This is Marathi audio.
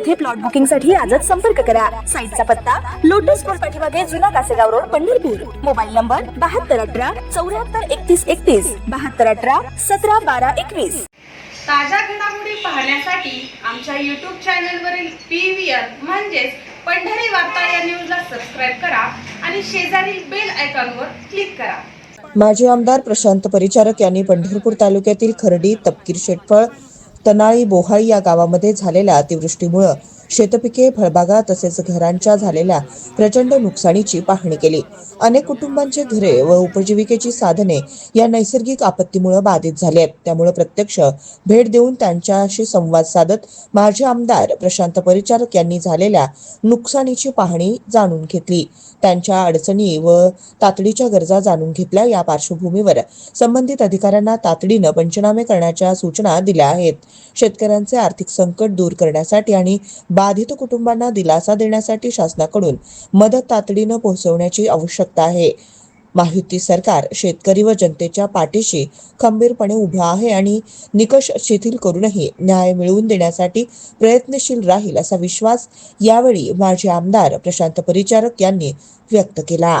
येथे प्लॉट बुकिंगसाठी आजच संपर्क करा. साईटचा पत्ता लोटस स्कूल पाठीमागे जुना Kasegaon road Pandharpur. Mobile number बहात्तर अठरा चौऱ्याहत्तर एकतीस एकतीस बहात्तर अठरा सतरा बारा एकवीस. ताज्या घडामोडी पाहण्यासाठी आमच्या यूट्यूब चॅनलवरील पी व्ही आर म्हणजेच पंढरी वार्ता या न्यूजला सबस्क्राईब करा आणि शेजारील बेल आयकॉनवर क्लिक करा. माजी आमदार प्रशांत परिचारक यांनी पंढरपूर तालुक्यातील खर्डी तपकीर शेटफळ तनाळी बोहाळी या गावामध्ये झालेल्या अतिवृष्टीमुळं शेतपिके फळबागा तसेच घरांच्या झालेल्या प्रचंड नुकसानीची पाहणी केली. अनेक कुटुंबांचे घरे व उपजीविकेची साधने या नैसर्गिक आपत्तीमुळे बाधित झाले आहेत. त्यामुळे प्रत्यक्ष भेट देऊन त्यांच्याशी संवाद साधत माजी आमदार प्रशांत परिचारक यांनी झालेल्या नुकसानीची पाहणी जाणून घेतली. त्यांच्या अडचणी व तातडीच्या गरजा जाणून घेतल्या. या पार्श्वभूमीवर संबंधित अधिकाऱ्यांना तातडीनं पंचनामे करण्याच्या सूचना दिल्या आहेत. शेतकऱ्यांचे आर्थिक संकट दूर करण्यासाठी आणि बाधित कुटुंबांना दिलासा देण्यासाठी शासनाकडून मदत तातडीनं पोहोचवण्याची आवश्यकता आहे. माहिती सरकार शेतकरी व जनतेच्या पाठीशी खंबीरपणे उभं आहे आणि निकष शिथिल करूनही न्याय मिळवून देण्यासाठी प्रयत्नशील राहील असा विश्वास यावेळी माजी आमदार प्रशांत परिचारक यांनी व्यक्त केला.